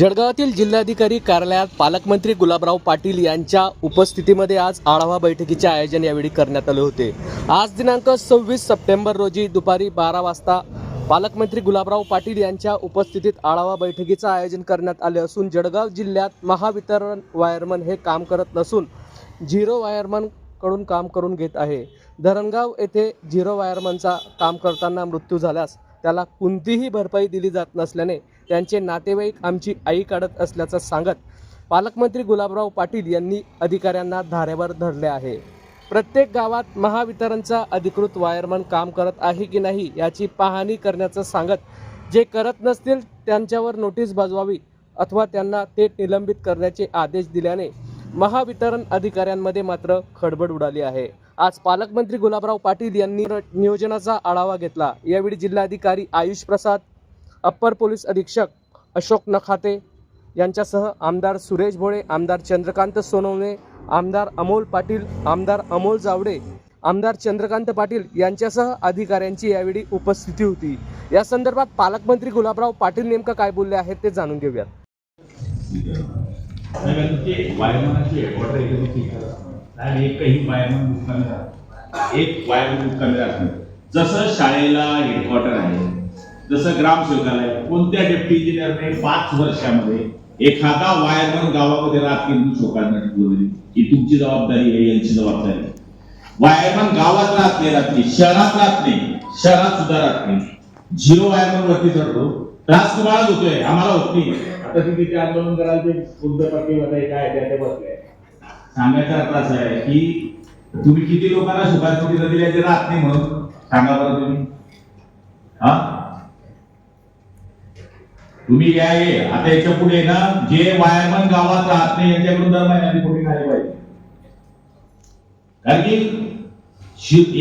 जळगावातील जिल्हाधिकारी कार्यालयात पालकमंत्री गुलाबराव पाटील यांच्या उपस्थितीमध्ये आज आढावा बैठकीचे आयोजन यावेळी करण्यात आले होते. आज दिनांक सव्वीस सप्टेंबर रोजी दुपारी बारा वाजता पालकमंत्री गुलाबराव पाटील यांच्या उपस्थितीत आढावा बैठकीचं आयोजन करण्यात आले असून जळगाव जिल्ह्यात महावितरण वायरमन हे काम करत नसून झिरो वायरमनकडून काम करून घेत आहे. धरणगाव येथे झिरो वायरमनचा काम करताना मृत्यू झाल्यास त्याला कोणतीही भरपाई दिली जात नसल्याने त्यांचे नातेवाईक आमची आई काढत असल्याचं सांगत पालकमंत्री गुलाबराव पाटील यांनी अधिकाऱ्यांना धारेवर धरले आहे. प्रत्येक गावात महावितरणचा अधिकृत वायरमन काम करत आहे की नाही याची पाहणी करण्याचं सांगत जे करत नसतील त्यांच्यावर नोटीस बजवावी अथवा त्यांना ते निलंबित करण्याचे आदेश दिल्याने महावितरण अधिकाऱ्यांमध्ये मात्र खडबड उडाली आहे. आज पालकमंत्री गुलाबराव पाटील यांनी नियोजनाचा आढावा घेतला. यावेळी जिल्हाधिकारी आयुष प्रसाद अप्पर पोलीस अधीक्षक अशोक नखाते यांच्यासह आमदार सुरेश भोळे आमदार चंद्रकांत सोनवणे आमदार अमोल पाटील आमदार अमोल जावडे आमदार चंद्रकांत पाटील यांच्यासह अधिकाऱ्यांची यावेळी उपस्थिती होती. या संदर्भात पालकमंत्री गुलाबराव पाटील नेमकं काय बोलले आहेत ते जाणून घेऊयात. एक वायरमन जसं शाळेला हेडक्वार्टर आहे जसं ग्रामसेवकाला आहे कोणत्या डेप्टी इंजिनियरने पाच वर्षामध्ये एखादा वायरमन गावामध्ये रात्री शोकांना बोलली ही तुमची जबाबदारी आहे यांची जबाबदारी. वायरमन गावात राहत नाही रात्री शहरात राहत नाही. शहरात सुद्धा राहत नाही. झिरो वायरमन वरती चढतो. त्रास तुम्हाला होतोय आम्हाला होत नाही. आता तुम्ही ते आंदोलन कराल ते बुद्धमध्ये काय आहे ते बसले सांगायचा अर्थ असा आहे की तुम्ही किती लोकांना नोटीस दिल्या ते राहत नाही म्हणून? सांगा बरं तुम्ही. हा? तुम्ही या ये आता याच्यापुढे ना जे वायरमन गावात राहत नाही यांच्याकडून दर महिन्याची कोणी नाही पाहिजे. कारण की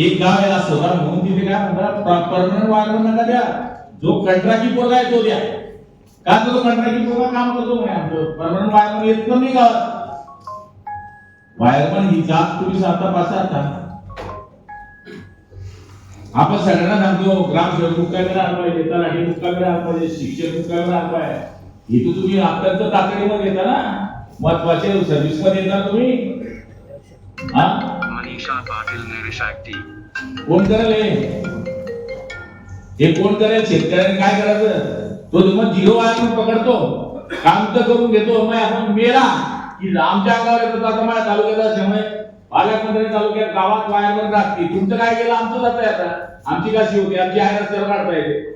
एक गाव आहे असं बरं म्हणून तिथे काय म्हणतात परमनंट वायरमन नका द्या. जो कंत्राटी पोरगा आहे तो द्या. का तो कंत्राटी पोरगा काम करतो म्हणे आमचं? परमनंट वायरमन येत पण नाही गावात. वायरमन ही जात तुम्ही आता पाच आता आपण सगळ्यांना सांगतो ग्रामसेवक मुक्कामी राहायला पाहिजे तलाठी मुक्कामी राहायला पाहिजे शिक्षक मुक्कामी राहायला इथं तुम्ही अत्यंत तातडीमध्ये येता ना? महत्त्वाचे सर्व्हिसमध्ये येता तुम्ही? हा? मनीषा पाटील निरीक्षक कोण करेल हे? हे कोण करेल? शेतकऱ्याने काय करायचं? तो तुम्हाला झिरो वायर पकडतो. काम तर करून घेतो. मग आपण मेला की आमच्या अंगावर येतो. आता माझ्या तालुक्यात असल्यामुळे पालकमंत्री तालुक्यात गावात वायरमन राहते. तुमचं काय केलं? आमचं जात आता. आमची कशी होती. आमची आहे रस्त्यावर काढता येते.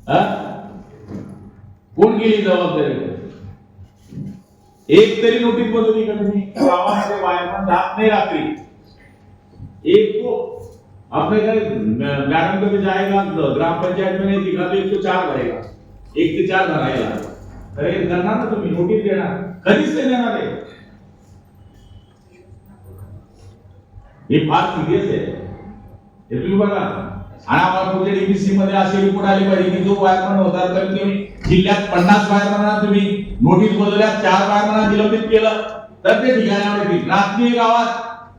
हा? कोण गेली जबाबदारी? एक तरी नोटीस बदलली का तुम्ही? गावामध्ये वायरमन राहत नाही रात्री. एक तो अपने घर मैडम कभी जाएगा ग्राम पंचायत में नहीं दिखा तो एक तो चार भरेगा एक ते चार भरायला अरे करणार ना तुम्ही? नोटीस देणार. कधीच नाही देणार आहे. हे फार सिरियस आहे. हे तुम्ही बघा. आणि आम्हाला पुढच्या डीबीसी मध्ये असे रिपोर्ट आले पाहिजे की जो वायरमन होता तर तुम्ही जिल्ह्यात पन्नास वायरमना तुम्ही नोटीस बदलल्या चार वायरमना निलंबित केलं. तर ते ठिकाणावर रात्री गावात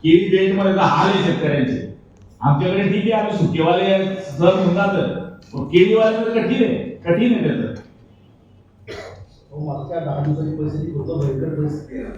केळी बेल्टमध्ये तर हाल आहे शेतकऱ्यांचे. आमच्याकडे ठीक आहे आम्ही सुकेवाले सर म्हणतात. केळीवाले तर कठीण आहे. कठीण आहे त्याचं. मागच्या दहा दिवसाची परिस्थिती होतं भयंकर परिस्थिती आहे.